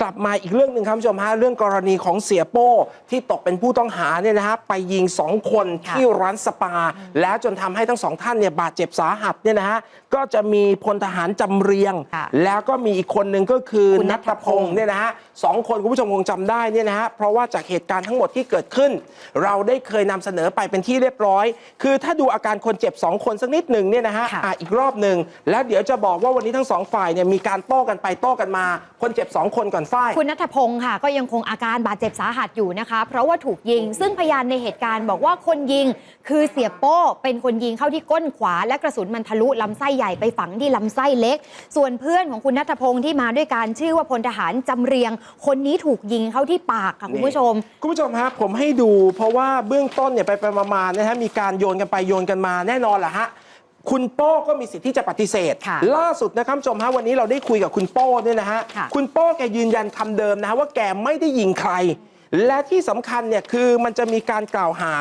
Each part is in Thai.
กลับมาอีกเรื่องหนึ่งครับคุณผู้ชมฮะเรื่องกรณีของเสียโป้ที่ตกเป็นผู้ต้องหาเนี่ยนะฮะไปยิงสองคนค่ะที่ร้านสปา แล้วจนทำให้ทั้งสองท่านเนี่ยบาดเจ็บสาหัสเนี่ยนะฮะก็จะมีพลทหารจำเรียงค่ะแล้วก็มีอีกคนหนึ่งก็คือคุณนัณัทฐพพงงศ์ศ์เนี่ยนะฮะสองคนคุณผู้ชมคงจำได้เนี่ยนะฮะเพราะว่าจากเหตุการณ์ทั้งหมดที่เกิดขึ้น เราได้เคยนำเสนอไปเป็นที่เรียบร้อย คือถ้าดูอาการคนเจ็บสองคนสักนิดหนึ่งเนี่ยนะฮะค่ะอะอีกรอบหนึ่งแล้วเดี๋ยวจะบอกว่าวันนี้ทั้งสองฝ่ายเนี่ยมีการโต้กันไปโต้กันมา คนเจ็บสองคนก่อนฝ้ายคุณนัทพงศ์ค่ะ ก็ยังคงอาการบาดเจ็บสาหัสอยู่นะคะ เพราะว่าถูกยิง ซึ่งพยานในเหตุการณ์บอกว่าคนยิง คือเสียโป้เป็นคนยิงเข้าที่ก้นขวา และกระสุนมันทะลุลำไส้ใหญ่ไปฝังที่ลำไส้เล็ก ส่วนเพื่อนของคุณนัทพงศ์ที่มาด้วยการชื่อว่าพลทหารจำเรียง คนนี้ถูกยิงเข้าที่ปากค่ะคุณผู้ชม คุณผู้ชมฮะผมให้ดู เพราะว่าเบื้องต้นเนี่ยไปไปมาๆนะฮะมีการโยนกันไปโยนกันมาแน่นอนแหละฮะ คุณโป้ก็มีสิทธิ์ที่จะปฏิเสธ ค่ะล่าสุดนะครับคุณผู้ชมฮะวันนี้เราได้คุยกับคุณโป้เนี่ยนะฮะค่ะคุณโป้แกยืนยันคำเดิมนะฮะว่าแกไม่ได้ยิงใคร และที่สำคัญเนี่ยคือมันจะมีการกล่าวหา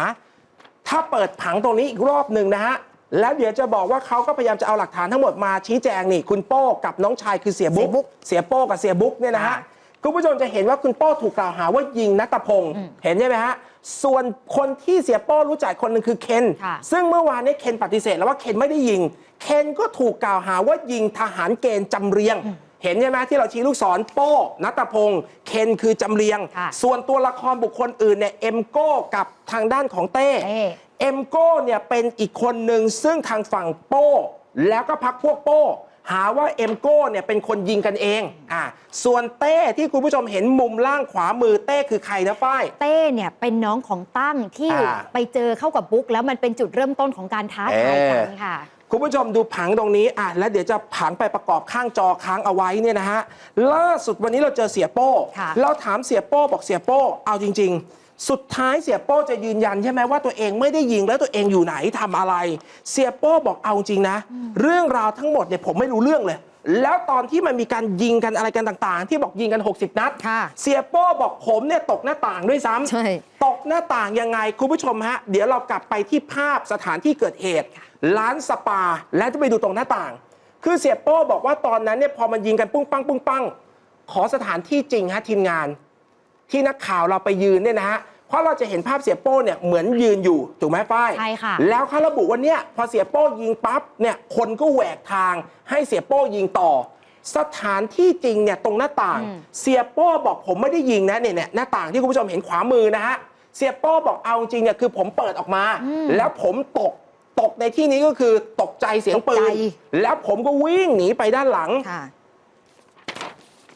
ถ้าเปิดผังตรงนี้อีกรอบหนึ่งนะฮะแล้วเดี๋ยวจะบอกว่าเขาก็พยายามจะเอาหลักฐานทั้งหมดมาชี้แจงนี่คุณโป้กับน้องชายคือเสียบุ๊เสียบุ๊กกเสียโป้กับเสียบุ๊กเนี่ยนะฮะค่ะคุณผู้ชมจะเห็นว่าคุณโป้ถูกกล่าวหาว่ายิงนัตพงศ์เห็นใช่ไหมฮะ ส่วนคนที่เสียโป้รู้จักคนหนึ่งคือเคนค่ะ ซึ่งเมื่อวานนี้เคนปฏิเสธแล้วว่าเคนไม่ได้ยิง เคนก็ถูกกล่าวหาว่ายิงทหารเกณฑ์จำเรียง เห็นใช่ไหมที่เราชี้ลูกศรโป้นัตพงศ์เคนคือจำเรียง ค่ะส่วนตัวละครบุคคลอื่นเนี่ยเอ็มโก้กับทางด้านของเต้ เต้ เอ็มโก้เนี่ยเป็นอีกคนหนึ่งซึ่งทางฝั่งโป้ แล้วก็พักพวกโป้ หาว่าเอ็มโก้เนี่ยเป็นคนยิงกันเองอ่าส่วนเต้ที่คุณผู้ชมเห็นมุมล่างขวามือเต้คือใครนะฝ้าย เต้เนี่ยเป็นน้องของตั้งที่อ่า ไปเจอเข้ากับบุ๊กแล้วมันเป็นจุดเริ่มต้นของการท้าทายกันเอ่อค่ะ คุณผู้ชมดูผังตรงนี้อะแล้วเดี๋ยวจะผังไปประกอบข้างจอค้างเอาไว้เนี่ยนะฮะล่าสุดวันนี้เราเจอเสียโป้ ค่ะ เราถามเสียโป้บอกเสียโป้เอาจริง ๆ สุดท้ายเสียโป้จะยืนยันใช่ไหมว่าตัวเองไม่ได้ยิงแล้วตัวเองอยู่ไหนทำอะไร เสียโป้บอกเอาจริงนะ เรื่องราวทั้งหมดเนี่ยผมไม่รู้เรื่องเลย แล้วตอนที่มันมีการยิงกันอะไรกันต่างๆ ที่บอกยิงกัน 60 นัดค่ะเสียโป้บอกผมเนี่ยตกหน้าต่างด้วยซ้ำใช่ตกหน้าต่างยังไงคุณผู้ชมฮะ เดี๋ยวเรากลับไปที่ภาพสถานที่เกิดเหตุ ร้านสปา และจะไปดูตรงหน้าต่าง คือเสียโป้บอกว่าตอนนั้นเนี่ยพอมันยิงกันปุ้งปังปุ้งปังขอสถานที่จริงฮะทีมงาน ที่นักข่าวเราไปยืนเนี่ยนะฮะ เพราะเราจะเห็นภาพเสียโป้เนี่ยเหมือนยืนอยู่ถูกไหมฝ้ายใช่ค่ะแล้วเขาระบุว่าเนี่ยพอเสียโป้ยิงปั๊บเนี่ยคนก็แหวกทางให้เสียโป้ยิงต่อ สถานที่จริงเนี่ยตรงหน้าต่างอืมเสียโป้บอกผมไม่ได้ยิงนะเนี่ยเนี่ยหน้าต่างที่คุณผู้ชมเห็นขวามือนะฮะเสียโป้บอกเอาจริงเนี่ยคือผมเปิดออกมา แล้วผมตกตกในที่นี้ก็คือตกใจเสียงปืตกนใจแล้วผมก็วิ่งหนีไปด้านหลังค่ะ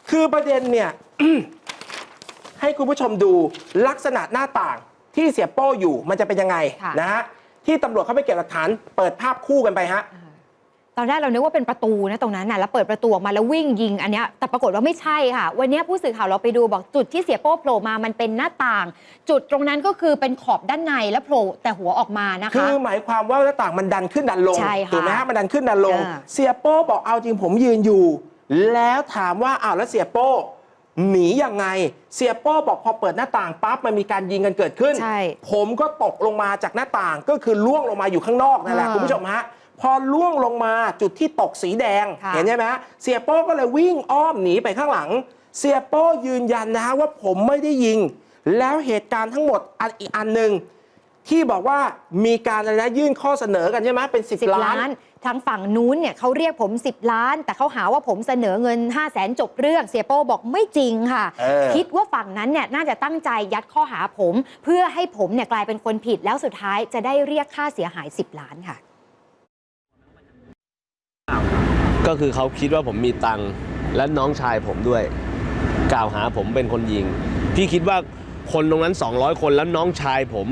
คือประเด็นเนี่ย ให้คุณผู้ชมดูลักษณะหน้าต่างที่เสียโป้อยู่มันจะเป็นยังไงค่ะ นะฮะที่ตำรวจเขาไปเก็บหลักฐานเปิดภาพคู่กันไปฮะ ตอนแรกเรานึกว่าเป็นประตูนะตรงนั้นน่ะแล้วเปิดประตูออกมาแล้ววิ่งยิงอันเนี้ยแต่ปรากฏว่าไม่ใช่ค่ะ วันเนี้ยผู้สื่อข่าวเราไปดูบอกจุดที่เสียโป้โผล่มามันเป็นหน้าต่าง จุดตรงนั้นก็คือเป็นขอบด้านในแล้วโผล่แต่หัวออกมานะคืคะอหมายความว่าหน้าต่างมันดันขึ้นดันลงใช่ค่ะถูกไหมฮะมันดันขึ้นดันลง อ่า เสียโป้บอกเอาจริงผมยืนอยู่ แล้วถามว่าอ้าวแล้วเสียโป้ หนียังไง เสียโป้บอกพอเปิดหน้าต่างปั๊บมันมีการยิงกันเกิดขึ้น ใช่ผมก็ตกลงมาจากหน้าต่างก็คือล่วงลงมาอยู่ข้างนอกนั่นแหละอ่าคุณผู้ชมฮะพอล่วงลงมาจุดที่ตกสีแดงค่ะ เห็นใช่ไหมฮะเสียโป้ก็เลยวิ่งอ้อมหนีไปข้างหลัง เสียโป้ยืนยันนะฮะว่าผมไม่ได้ยิง แล้วเหตุการณ์ทั้งหมดอันอีกอันหนึ่งที่บอกว่ามีการอะไรนะยื่นข้อเสนอกันใช่ไหมเป็นสิบ10ล้าล้าน น ทางฝั่งนู้นเนี่ยเขาเรียกผม 10 ล้าน แต่เขาหาว่าผมเสนอเงิน 5 0 0แสนจบเรื่องเสียโป้บอกไม่จริงค่ะ เออ คิดว่าฝั่งนั้นเนี่ยน่าจะตั้งใจยัดข้อหาผม เพื่อให้ผมเนี่ยกลายเป็นคนผิดแล้วสุดท้ายจะได้เรียกค่าเสียหาย 10 ล้านค่ะ ก็คือเขาคิดว่าผมมีตังค์และน้องชายผมด้วย กล่าวหาผมเป็นคนยิง พี่คิดว่าคนตรงนั้น 200 คนแล้วน้องชายผม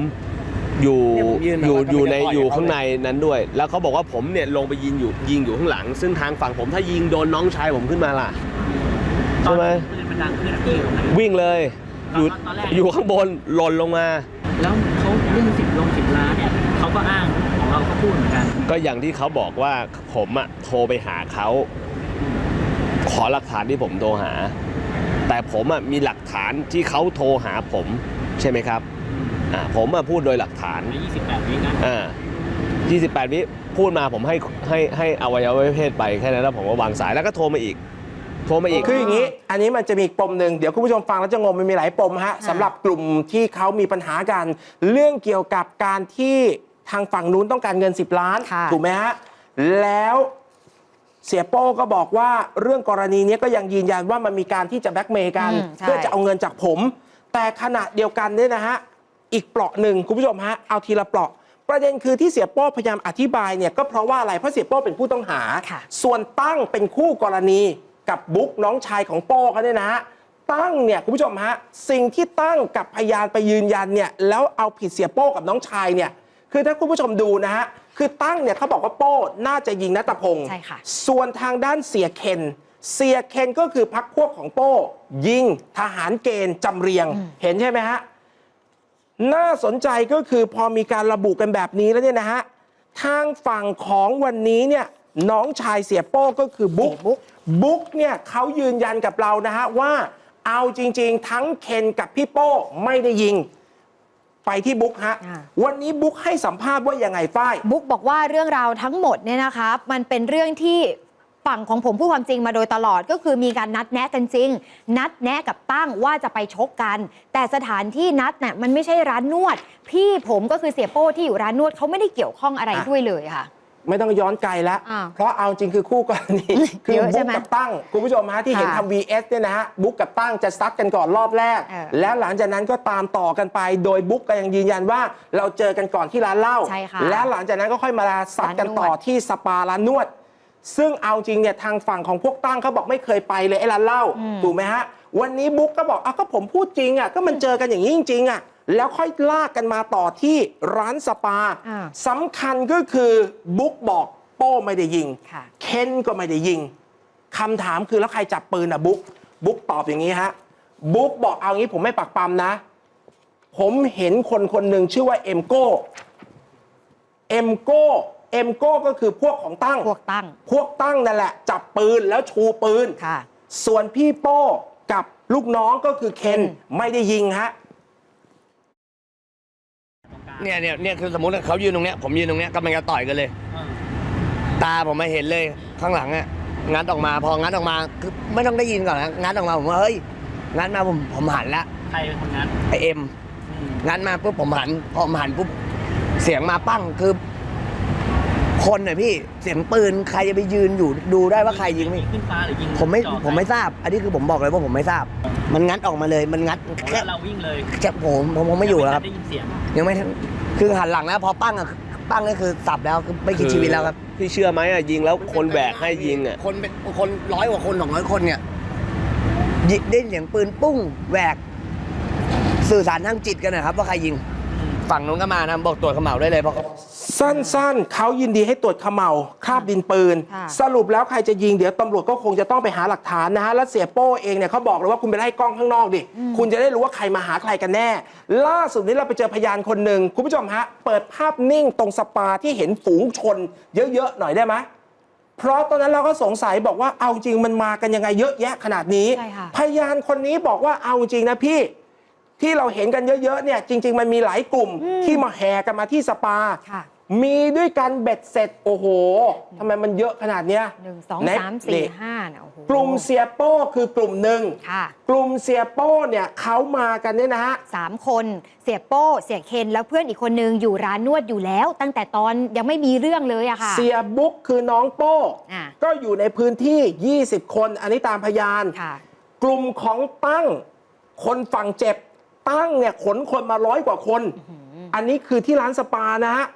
อยู่เนี่ยผมยื่นมาอยู่ว่าอยู่ในเขาจะปล่อยอยู่เขาข้างในนั้นด้วย แล้วเขาบอกว่าผมเนี่ยลงไปยิงอยู่ยิงอยู่ข้างหลัง ซึ่งทางฝั่งผมถ้ายิงโดนน้องชายผมขึ้นมาล่ะใช่ไหมปืนมันดังขึ้นอะพี่ตรงไหนวิ่งเลยอยู่ตอนแรก อยู่ข้างบนหล่นลงมา แล้วเขาเรื่องสิบลงสิบล้านเนี่ยเขาก็อ้างของเราก็พูดเหมือนกัน ก็อย่างที่เขาบอกว่าผมอะโทรไปหาเขา ขอหลักฐานที่ผมโทรหา แต่ผมอะมีหลักฐานที่เขาโทรหาผม ใช่ไหมครับ อ่าผมอะพูดโดยหลักฐานใน28วินะอ่า28 วิพูดมาผมให้ให้ให้อวัยวะเพศไปแค่นั้นแล้วผมก็วางสายแล้วก็โทรมาอีก โทรมาอีก คืออย่างนี้ อันนี้มันจะมีอีกปมหนึ่งเดี๋ยวคุณผู้ชมฟังแล้วจะงงมันมีหลายปมฮะสำหรับกลุ่มที่เขามีปัญหากัน เรื่องเกี่ยวกับการที่ทางฝั่งนู้นต้องการเงิน 10 ล้าน ค่ะ ถูกไหมฮะ แล้วเสียโป้ก็บอกว่าเรื่องกรณีนี้ก็ยังยืนยันว่ามันมีการที่จะแบล็กเมย์กัน อืมใช่ เพื่อจะเอาเงินจากผม แต่ขณะเดียวกันเนี่ยนะฮะ อีกเปราะหนึ่งคุณผู้ชมฮะเอาทีละเปราะประเด็นคือที่เสียโป้พยายามอธิบายเนี่ยก็เพราะว่าอะไรเพราะเสียโป้เป็นผู้ต้องหา ค่ะ ส่วนตั้งเป็นคู่กรณีกับบุ๊กน้องชายของโป้เขาเนี่ยนะฮะตั้งเนี่ยคุณผู้ชมฮะสิ่งที่ตั้งกับพยานไปยืนยันเนี่ยแล้วเอาผิดเสียโป้กับน้องชายเนี่ยคือถ้าคุณผู้ชมดูนะฮะคือตั้งเนี่ยเขาบอกว่าโป้น่าจะยิงนัตพงศ์ใช่ค่ะ ส่วนทางด้านเสียเคน เสียเคนก็คือพักพวกของโป้ ยิงทหารเกณฑ์จำเรียง เห็นใช่ไหมฮะ น่าสนใจก็คือพอมีการระบุกันแบบนี้แล้วเนี่ยนะฮะทางฝั่งของวันนี้เนี่ยน้องชายเสียโป้ก็คือบุ๊กบุ๊กบุ๊กเนี่ยเขายืนยันกับเรานะฮะว่าเอาจริง ๆ ทั้งเคนกับพี่โป้ไม่ได้ยิงไปที่บุ๊กฮะอ่าวันนี้บุ๊กให้สัมภาษณ์ว่ายังไงฝ้าย บุ๊กบอกว่าเรื่องราวทั้งหมดเนี่ยนะคะ มันเป็นเรื่องที่ ฝั่งของผมพูดความจริงมาโดยตลอดก็คือมีการนัดแนะกันจริง นัดแนะกับตั้งว่าจะไปชกกัน แต่สถานที่นัดเนี่ยมันไม่ใช่ร้านนวด พี่ผมก็คือเสียโป้ที่อยู่ร้านนวดเขาไม่ได้เกี่ยวข้องอะไรอะด้วยเลยค่ะ ไม่ต้องย้อนไกลแล้วอ้าวเพราะเอาจริงคือคู่กรณีคือเยอะใช่บุ๊กไหมกับตั้ง คุณผู้ชมฮะที่เห็นค่ะทำ VS เนี่ยนะฮะบุ๊กกับตั้งจะซัดกันก่อนรอบแรก เออแล้วหลังจากนั้นก็ตามต่อกันไป โดยบุ๊กก็ยังยืนยันว่าเราเจอกันก่อนที่ร้านเหล้าใช่ค่ะแล้วหลังจากนั้นก็ค่อยมาซัดกันต่อร้านนวด ที่สปาร้านนวด ซึ่งเอาจริงเนี่ยทางฝั่งของพวกตั้งเขาบอกไม่เคยไปเลยไอ้ร้านเหล้าถูกไหมฮะ วันนี้บุ๊กก็บอกอะก็ผมพูดจริงอะก็มันเจอกันอย่างนี้จริงๆอะแล้วค่อยลากกันมาต่อที่ร้านสปาอ่าสำคัญก็คือบุ๊กบอกโป้ไม่ได้ยิงค่ะเคนก็ไม่ได้ยิงคำถามคือแล้วใครจับปืนอะบุ๊กบุ๊กตอบอย่างนี้ฮะบุ๊กบอกเอางี้ผมไม่ปักปั๊มนะ ผมเห็นคนคนหนึ่งชื่อว่าเอ็มโก้เอ็มโก้ เอ็มโก้ก็คือพวกของตั้ง พวกตั้ง พวกตั้งนั่นแหละ จับปืนแล้วชูปืน ค่ะ ส่วนพี่โป้กับลูกน้องก็คือเคนอืมไม่ได้ยิงฮะ เนี่ยเนี่ยเนี่ยคือสมมติว่าเขายืนตรงเนี้ยผมยืนตรงเนี้ยกำลังจะต่อยกันเลยอ่าตาผมมาเห็นเลยข้างหลังอะงัดออกมาพองัดออกมาคือไม่ต้องได้ยินก่อนนะงัดออกมาผมว่าเฮ้ยงัดมาผมผมหันละใครเป็นคนงั้นไอเอ็มอืมงัดมาปุ๊บผมหันพอผมหันปุ๊บเสียงมาปั้งคือ คนน่ะพี่เสียงปืนใครจะไปยืนอยู่ดูได้ว่าใครยิงไม่ขึ้นฟ้าหรือยิงผมไม่จ่อผมไม่ทราบ อันนี้คือผมบอกเลยว่าผมไม่ทราบ มันงัดออกมาเลยมันงัดใครแค่แล้วเราวิ่งเลยแค่ผมผมผมไม่อยู่แล้วครับ ได้ยินเสียงยังไม่ทันคือหันหลังแล้วพอปั้งอะปั้งนี่คือสับแล้วคือไม่คิดชีวิตแล้วครับ พี่เชื่อไหมอะยิงแล้วคนแบกให้ยิงอะ คนเป็นคนร้อยกว่าคนสองร้อยคนเนี่ยยิได้เสียงปืนปุ้งแหวก สื่อสารทางจิตกันนะครับ ว่าใครยิง ฝั่งนู้นก็มานะบอกตรวจเขม่าวได้เลยเพราะเขา สั้นๆ เขายินดีให้ตรวจเขม่าคราบดินปืน ค่ะ สรุปแล้วใครจะยิงเดี๋ยวตำรวจก็คงจะต้องไปหาหลักฐานนะฮะ แล้วเสียโป้เองเนี่ยเขาบอกเลยว่าคุณไปไล่กล้องข้างนอกดิ คุณจะได้รู้ว่าใครมาหาใครกันแน่ ล่าสุดนี้เราไปเจอพยานคนหนึ่งคุณผู้ชมฮะ เปิดภาพนิ่งตรงสปาที่เห็นฝูงชน เยอะๆหน่อยได้ไหมเพราะตอนนั้นเราก็สงสัยบอกว่าเอาจริงมันมากันยังไงเยอะแยะขนาดนี้ ใช่ค่ะ พยานคนนี้บอกว่าเอาจริงนะพี่ ที่เราเห็นกันเยอะๆเนี่ยจริง ๆ มันมีหลายกลุ่มที่มาแห่กันมาที่สปา ค่ะ มีด้วยกันเบ็ดเสร็จ โอ้โหทำไมมันเยอะขนาดเนี้ยหนึ่งสองไหนสามสี่นี่ห้าเนี่ยโอ้โหกลุ่มเสียโป้คือกลุ่มหนึ่งค่ะ กลุ่มเสียโป้เนี่ยเขามากันเนี่ยนะฮะสามคนเสียโป้ เสียเคนแล้วเพื่อนอีกคนนึงอยู่ร้านนวดอยู่แล้ว ตั้งแต่ตอนยังไม่มีเรื่องเลยอะค่ะ เสียบุ๊กคือน้องโป้อะ ก็อยู่ในพื้นที่ 20 คน อันนี้ตามพยาน ค่ะ กลุ่มของตั้ง คนฝั่งเจ็บ ตั้งเนี่ยขนคนมาร้อยกว่าคน อันนี้คือที่ร้านสปานะฮะ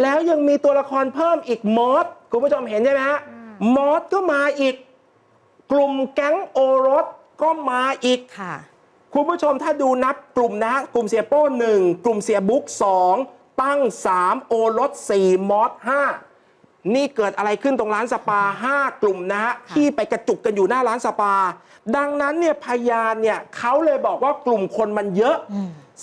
แล้วยังมีตัวละครเพิ่มอีกมอสคุณผู้ชมเห็นใช่ไหมฮะมอสก็มาอีก กลุ่มแก๊งโอรสก็มาอีกค่ะ คุณผู้ชมถ้าดูนับกลุ่มนะฮะกลุ่มเสียโป้หนึ่งกลุ่มเสียบุ๊กสองตั้ง3โอรส4มอส5 นี่เกิดอะไรขึ้นตรงร้านสปา 5 กลุ่มนะฮะที่ไปกระจุกกันอยู่หน้าร้านสปา ดังนั้นเนี่ยพยานเนี่ยเขาเลยบอกว่ากลุ่มคนมันเยอะ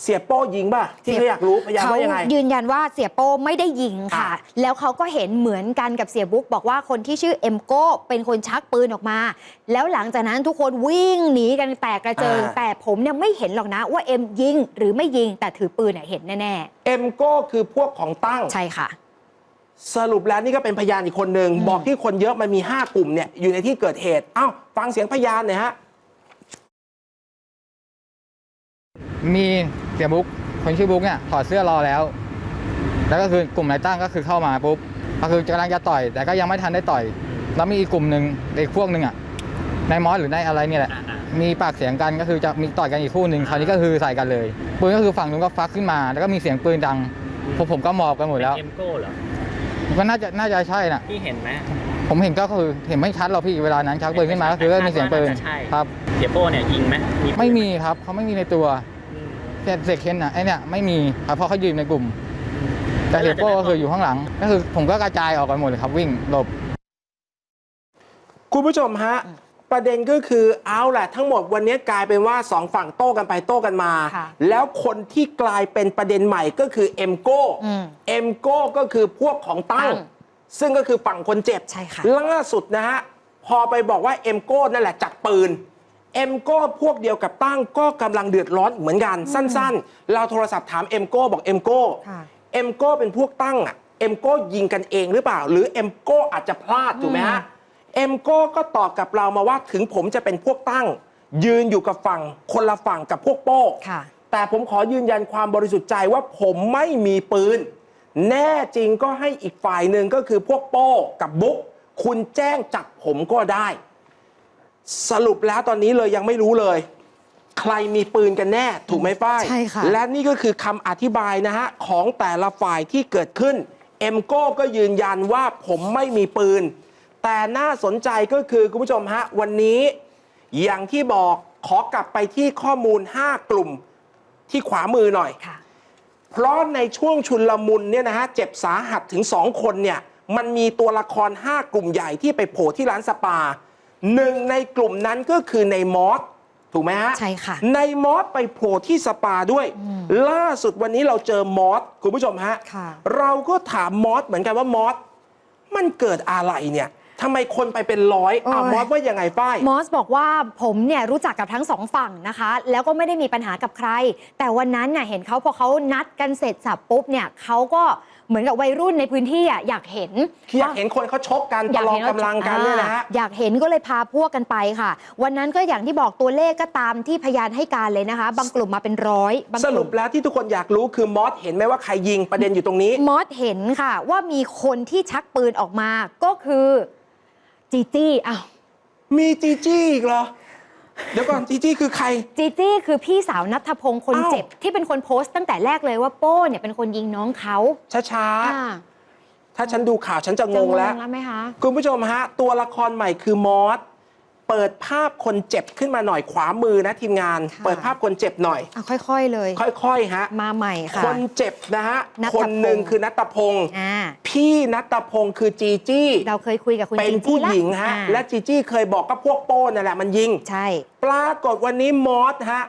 เสียโป้ยิงป่ะที่เขาอยากรู้พยานเขาว่ายังไงยืนยันว่าเสียโป้ไม่ได้ยิงค่ะอะ แล้วเขาก็เห็นเหมือนกันกับเสียบุ๊กบอกว่าคนที่ชื่อเอ็มโก้เป็นคนชักปืนออกมา แล้วหลังจากนั้นทุกคนวิ่งหนีกันแตกกระเจิง แต่ผมเนี่ยไม่เห็นหรอกนะว่าเอ็มยิงหรือไม่ยิงแต่ถือปืนเนี่ยเห็นแน่เอ็มโก้คือพวกของตั้งๆใช่ค่ะ สรุปแล้วนี่ก็เป็นพยานอีกคนหนึ่งบอกที่คนเยอะมันมี 5 กลุ่มเนี่ยอยู่ในที่เกิดเหตุ เอ้าฟังเสียงพยานหน่อยฮะ มีเสียบุ๊กคนชื่อบุ๊กเนี่ยถอดเสื้อรอแล้ว แล้วก็คือกลุ่มนายตั้งก็คือเข้ามาปุ๊บก็คือกำลังจะต่อย แต่ก็ยังไม่ทันได้ต่อย แล้วมีอีกกลุ่มหนึ่งอีกพวกหนึ่งอะนายมอสหรือนายอะไรเนี่ยแหละอ่าอ่ามีปากเสียงกันก็คือจะมีต่อยกันอีกคู่หนึ่งคราวนี้ก็คือใส่กันเลยปืนก็คือฝั่งนู้นก็ฟักขึ้นมา แล้วก็มีเสียงปืนดังพวกผมก็มอบกันหมดแล้วเป็นเอ็มโก้เหรอ ก็น่าจะน่าจะใช่น่ะ พี่เห็นไหมผมเห็นก็คือเห็นไม่ชัดหรอกพี่เวลานั้นชักปืนขึ้นมาก็คือก็มีเสียงปืนน่าจะใช่ครับเสียโป้เนี่ยยิงไหมปืนไม่มีครับเขาไม่มีในตัวอืมแต่เสกเคนอะไอเนี่ยไม่มีครับเพราะเขายืนในกลุ่ม แต่เสียโป้ก็คืออยู่ข้างหลัง ก็คือผมก็กระจายออกกันหมดเลยครับวิ่งหลบ คุณผู้ชมฮะ ประเด็นก็คือเอาแหละทั้งหมดวันนี้กลายเป็นว่าสองฝั่งโต้กันไปโต้กันมา ค่ะแล้วคนที่กลายเป็นประเด็นใหม่ก็คือเอ็มโก้อืมเอ็มโก้ก็คือพวกของตั้ง ตั้งซึ่งก็คือฝั่งคนเจ็บใช่ค่ะ ล่าสุดนะฮะพอไปบอกว่าเอ็มโก้นั่นแหละจัดปืนเอ็มโก้พวกเดียวกับตั้งก็กำลังเดือดร้อนเหมือนกันสั้น ๆ เราโทรศัพท์ถามเอ็มโก้บอกเอ็มโก้ ค่ะ เอ็มโก้เป็นพวกตั้งอะ เอ็มโก้ยิงกันเองหรือเปล่า หรือเอ็มโก้อาจจะพลาดถูกไหมฮะ เอ็มโก้ก็ตอบกับเรามาว่าถึงผมจะเป็นพวกตั้ง ยืนอยู่กับฝั่งคนละฝั่งกับพวกโป้ค่ะ แต่ผมขอยืนยันความบริสุทธิ์ใจว่าผมไม่มีปืน แน่จริงก็ให้อีกฝ่ายหนึ่งก็คือพวกโป้กับบุ๊กคุณแจ้งจับผมก็ได้ สรุปแล้วตอนนี้เลยยังไม่รู้เลย ใครมีปืนกันแน่ถูกไหมฝ้ายใช่ค่ะ และนี่ก็คือคำอธิบายนะฮะ ของแต่ละฝ่ายที่เกิดขึ้น เอ็มโก้ก็ยืนยันว่าผมไม่มีปืน แต่น่าสนใจก็คือคุณผู้ชมฮะ วันนี้ อย่างที่บอกขอกลับไปที่ข้อมูล 5 กลุ่มที่ขวามือหน่อยค่ะเพราะในช่วงชุนลมุนเนี่ยนะฮะเจ็บสาหัสถึง 2 คนเนี่ยมันมีตัวละคร 5 กลุ่มใหญ่ที่ไปโผล่ที่ร้านสปาหนึ่งในกลุ่มนั้นก็คือในมอสถูกไหมฮะใช่ค่ะ ในมอสไปโผล่ที่สปาด้วย ล่าสุดวันนี้เราเจอมอสคุณผู้ชมฮะค่ะเราก็ถามมอสเหมือนกันว่ามอสมันเกิดอะไรเนี่ย ทำไมคนไปเป็นร้อยอะโอ้ย มอสว่ายังไงป้าย มอสบอกว่าผมเนี่ยรู้จักกับทั้งสองฝั่งนะคะ แล้วก็ไม่ได้มีปัญหากับใคร แต่วันนั้นน่ะเห็นเขาพอเขานัดกันเสร็จสับปุ๊บเนี่ยเขาก็เหมือนกับวัยรุ่นในพื้นที่อะอยากเห็น อยากเห็นคนเขาชกกันประลองว่กำลังกันเนี่ยนะฮะอ่าอยากเห็นก็เลยพาพวกกันไปค่ะ วันนั้นก็อย่างที่บอกตัวเลขก็ตามที่พยานให้การเลยนะคะ บางกลุ่มมาเป็นร้อยบางสกรุลุ่ปมแล้วที่ทุกคนอยากรู้คือมอสเห็นไหมว่าใครยิงประเด็นอยู่ตรงนี้ มอสเห็นค่ะ ว่ามีคนที่ชักปืนออกมาก็คือ จีจี้อ้าวมีจีจี้อีกเหรอ เดี๋ยวก่อนจีจี้คือใคร จีจี้คือพี่สาวนัทพงศ์คนอ้าวเจ็บ ที่เป็นคนโพสต์ตั้งแต่แรกเลยว่าโป้เนี่ยเป็นคนยิงน้องเขาช้าอ่าๆ ถ้าฉันดูข่าวฉันจะงจะงงงแล้วแล้วไหมคะ คุณผู้ชมฮะ ตัวละครใหม่คือมอส เปิดภาพคนเจ็บขึ้นมาหน่อยขวามือนะทีมงาน ค่ะ เปิดภาพคนเจ็บหน่อยอะค่อยๆเลย ค่อยๆฮะมาใหม่ค่ะ คนเจ็บนะฮะณัฐคนหนึ่งพงศ์คือนัตพงศ์อ่าพี่นัตพงศ์คือจีจี้เราเคยคุยกับคุณเป็นจีจี้ผู้แล้วหญิงฮะอ่าและจีจี้เคยบอกกับพวกโป้นั่นแหละมันยิง ใช่ ปรากฏวันนี้มอสฮะ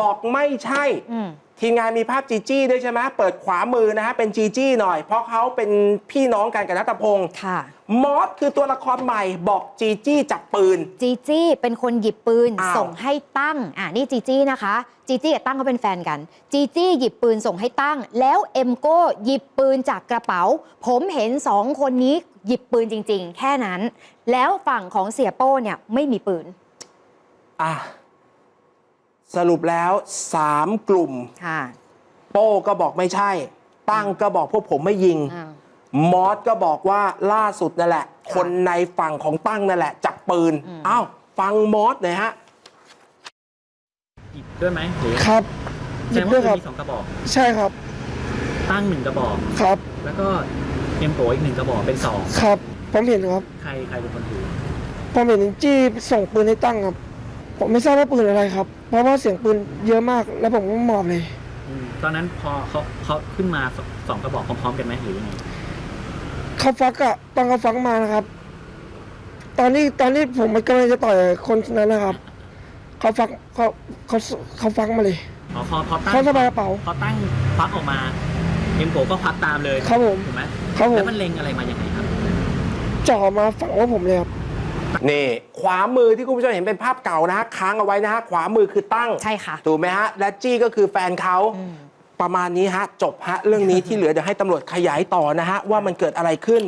บอกไม่ใช่ อืม ทีมงานมีภาพจีจี้ด้วยใช่ไหมเปิดขวามือนะฮะเป็นจีจี้หน่อย เพราะเขาเป็นพี่น้องกันกับนัตพงศ์ค่ะ มอสคือตัวละครใหม่บอกจีจี้จับปืน จีจี้เป็นคนหยิบปืนอ้าว ส่งให้ตั้ง อ่านี่จีจี้นะคะ จีจี้กับตั้งเขาเป็นแฟนกัน จีจี้หยิบปืนส่งให้ตั้ง แล้วเอ็มโก้หยิบปืนจากกระเป๋า ผมเห็นสองคนนี้หยิบปืนจริง ๆ แค่นั้น แล้วฝั่งของเสียโป้เนี่ยไม่มีปืน อะ สรุปแล้วสามกลุ่ม ค่ะ โป้ก็บอกไม่ใช่ ตั้งก็บอกพวกผมไม่ยิง อ่า มอสก็บอกว่าล่าสุดนั่นแหละ คนในฝั่งของตั้งนั่นแหละ จับปืนอืมอ้าวฟังมอสหน่อยฮะ หยิบด้วยไหมหรือครับหแสยิดบงด้วว่ายครับมีสองกระบอก ใช่ครับ ตั้งหนึ่งกระบอก ครับ แล้วก็เอ็มโกอีกหนึ่งกระบอกเป็นสองครับ ผมเห็นครับ ใครใครเป็นคนถือผมเห็นจี้ส่งปืนให้ตั้งครับ ผมไม่ทราบว่าปืนอะไรครับ เพราะว่าเสียงปืนเยอะมาก แล้วผมก็หมอบเลย อืมตอนนั้นพอเขาเขาขึ้นมาสสองกระบอกพร้อมๆกันไหมหรือยังไงเขาฟักอะตอนเขาฟักมานะครับ ตอนนี้ตอนนี้ผมกำลังจะต่อยคนนั้นนะครับเขาฟักเขาเขาเขาฟักมาเลย อ๋อพอพอตั้งเขาสะพายกระเป๋า พอตั้งควักออกมาเอ็มโกก็ควักตามเลยครับผม ถูกไหมครับผแล้วมมันเล็งอะไรมาอย่างไงครับ จ่อมาฝังว่าผมเลยครับ นี่ขวามือที่คุณผู้ชมเห็นเป็นภาพเก่านะฮะค้างเอาไว้นะฮะขวามือคือตั้งใช่ค่ะ ถูกไหมฮะและจี้ก็คือแฟนเขาอืมประมาณนี้ฮะจบฮะเรื่องนี้ที่เหลือเดี๋ยวให้ตำรวจขยายต่อนะฮะว่ามันเกิดอะไรขึ้น